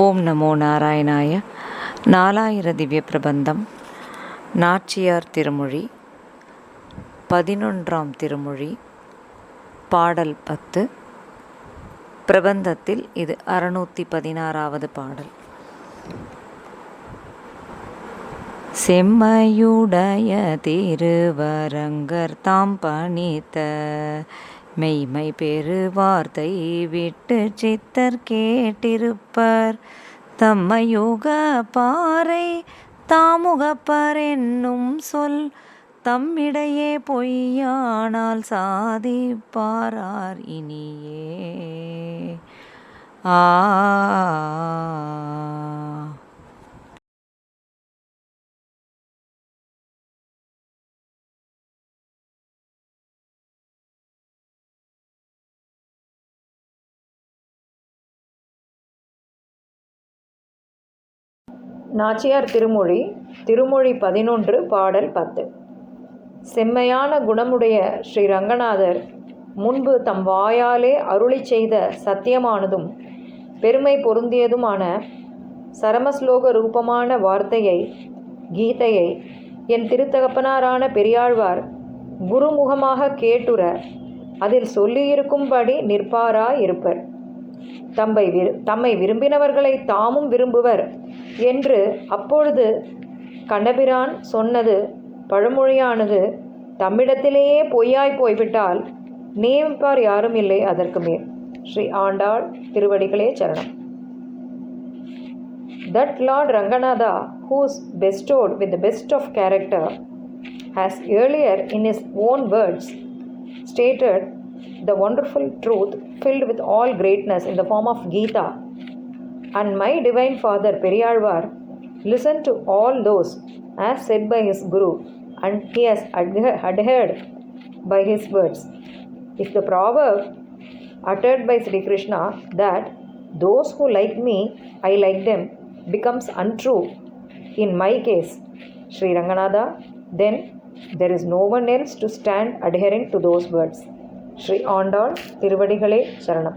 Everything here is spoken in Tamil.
ஓம் நமோ நாராயணாய. நாலாயிர திவ்ய பிரபந்தம். நாச்சியார் திருமொழி. பதினொன்றாம் திருமொழி. பாடல் பத்து. பிரபந்தத்தில் இது அறுநூற்றி பதினாறாவது பாடல். செம்மையுடைய திருவரங்கர் தாம் பணித்த மெய்மை பெரு வார்த்தை விட்டு சித்தர் கேட்டிருப்பர். தம்மையுக பாறை தாமுகப்பர் என்னும் சொல் தம்மிடையே பொய்யானால் சாதிப்பாரார் இனியே. ஆ நாச்சியார் திருமொழி திருமொழி பதினொன்று பாடல் பத்து. செம்மையான குணமுடைய ஸ்ரீ ரங்கநாதர் முன்பு தம் வாயாலே அருளி செய்த சத்தியமானதும் பெருமை பொருந்தியதுமான சரமஸ்லோக ரூபமான வார்த்தையை கீதையை என் திருத்தகப்பனாரான பெரியாழ்வார் குருமுகமாக கேட்டுற அதில் சொல்லியிருக்கும்படி நிற்பாரா இருப்பர் தம்பை விரு தம்மை விரும்பினவர்களை தாமும் விரும்புவர். என்று அப்பொழுது கண்டபிரான் சொன்னது பழமொழியானது தம்மிடத்திலேயே பொய்யாய் போய்விட்டால் நியமிப்பார் யாரும் இல்லை அதற்கு மேல் ஸ்ரீ ஆண்டாள் திருவடிகளே சரணம் that lord Ranganatha who's bestowed with the best of character has earlier in his own words stated the wonderful truth filled with all greatness in the form of Gita And my Divine Father Periyarvar listened to all those as said by his Guru, and he has adhered by his words. If the proverb uttered by Sri Krishna that those who like me, I like them, becomes untrue in my case, Sri Ranganatha, then there is no one else to stand adherent to those words. Sri Ondal Tiruvadigalai Sharanam.